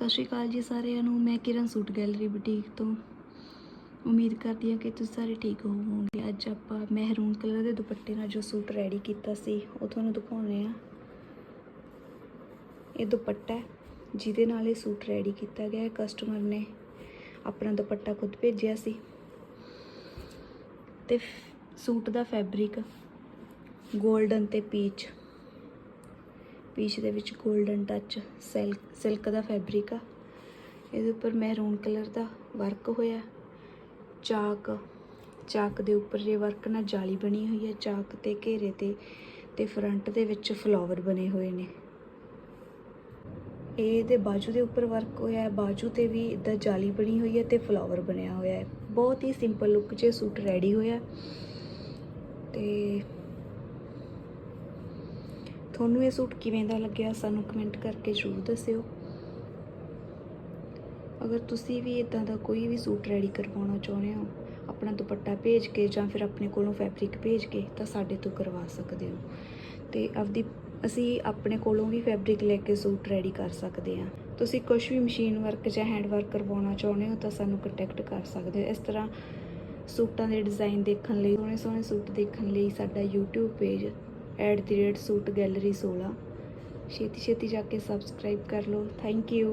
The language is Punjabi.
ਸਤਿ ਸ਼੍ਰੀ ਅਕਾਲ ਜੀ ਸਾਰਿਆਂ ਨੂੰ। ਮੈਂ ਕਿਰਨ ਸੂਟ ਗੈਲਰੀ ਬੁਟੀਕ ਤੋਂ। ਉਮੀਦ ਕਰਦੀ ਹਾਂ ਕਿ ਤੁਸੀਂ ਸਾਰੇ ਠੀਕ ਹੋਵੋਗੇ। ਅੱਜ ਆਪਾਂ ਮਹਿਰੂਨ ਕਲਰ ਦੇ ਦੁਪੱਟੇ ਨਾਲ ਜੋ ਸੂਟ ਰੈਡੀ ਕੀਤਾ ਸੀ, ਉਹ ਤੁਹਾਨੂੰ ਦਿਖਾਉਣੇ ਆ ਇਹ ਦੁਪੱਟਾ ਜਿਹਦੇ ਨਾਲ ਇਹ ਸੂਟ ਰੈਡੀ ਕੀਤਾ ਗਿਆ ਹੈ। ਕਸਟਮਰ ਨੇ ਆਪਣਾ ਦੁਪੱਟਾ ਖੁਦ ਭੇਜਿਆ ਸੀ। ਤੇ ਫ- ਸੂਟ ਦਾ ਫੈਬਰਿਕ 골ਡਨ ਤੇ ਪੀਚ ਪੀਚ ਦੇ ਵਿੱਚ 골ਡਨ ਟੱਚ ਸਿਲਕ ਸਿਲਕ ਦਾ ਫੈਬਰਿਕ ਆ। ਇਹਦੇ ਉੱਪਰ ਮਹਿਰੂਨ ਕਲਰ ਦਾ ਵਰਕ ਹੋਇਆ। ਚਾਕ ਚਾਕ ਦੇ ਉੱਪਰ ਇਹ ਵਰਕ ਨਾਲ ਜਾਲੀ ਬਣੀ ਹੋਈ ਹੈ ਚਾਕ ਤੇ ਘੇਰੇ ਤੇ ਤੇ ਫਰੰਟ ਦੇ ਵਿੱਚ ਫਲਾਵਰ ਬਣੇ ਹੋਏ ਨੇ। ਇਹਦੇ ਬਾਜੂ ਦੇ ਉੱਪਰ ਵਰਕ ਹੋਇਆ ਹੈ ਬਾਜੂ ਤੇ ਵੀ ਇਦਾਂ ਜਾਲੀ ਬਣੀ ਹੋਈ ਹੈ ਤੇ ਫਲਾਵਰ ਬਣਿਆ ਹੋਇਆ ਹੈ। ਬਹੁਤ ਹੀ ਸਿੰਪਲ ਲੁੱਕ 'ਚ ਸੂਟ ਰੈਡੀ ਹੋਇਆ। ਤੇ ਤੁਹਾਨੂੰ ਇਹ ਸੂਟ ਕਿਵੇਂ ਦਾ ਲੱਗਿਆ ਸਾਨੂੰ ਕਮੈਂਟ ਕਰਕੇ ਜ਼ਰੂਰ ਦੱਸਿਓ। ਅਗਰ ਤੁਸੀਂ ਵੀ ਇਦਾਂ ਦਾ ਕੋਈ ਵੀ ਸੂਟ ਰੈਡੀ ਕਰਵਾਉਣਾ ਚਾਹੁੰਦੇ ਹੋ, ਆਪਣਾ ਦੁਪੱਟਾ ਭੇਜ ਕੇ ਜਾਂ ਫਿਰ ਆਪਣੇ ਕੋਲੋਂ ਫੈਬਰਿਕ ਭੇਜ ਕੇ, ਤਾਂ ਸਾਡੇ ਤੋਂ ਕਰਵਾ ਸਕਦੇ ਹੋ। ਤੇ ਆਪਦੀ, ਅਸੀਂ ਆਪਣੇ ਕੋਲੋਂ ਵੀ ਫੈਬਰਿਕ ਲੈ ਕੇ ਸੂਟ ਰੈਡੀ ਕਰ ਸਕਦੇ ਹਾਂ। ਤੁਸੀਂ ਕੁਝ ਵੀ ਮਸ਼ੀਨ ਵਰਕ ਜਾਂ ਹੈਂਡ ਵਰਕ ਕਰਵਾਉਣਾ ਚਾਹੁੰਦੇ ਹੋ, ਤਾਂ ਸਾਨੂੰ ਕੰਟੈਕਟ ਕਰ ਸਕਦੇ ਹੋ। ਇਸ ਤਰ੍ਹਾਂ ਸੂਟਾਂ ਦੇ ਡਿਜ਼ਾਈਨ ਦੇਖਣ ਲਈ ਸੋਹਣੇ ਸੋਹਣੇ ਸੂਟ ਦੇਖਣ ਲਈ ਸਾਡਾ YouTube page at the rate suit gallery 16 ਛੇਤੀ ਛੇਤੀ ਜਾ ਕੇ ਸਬਸਕ੍ਰਾਈਬ ਕਰ ਲਓ। Thank you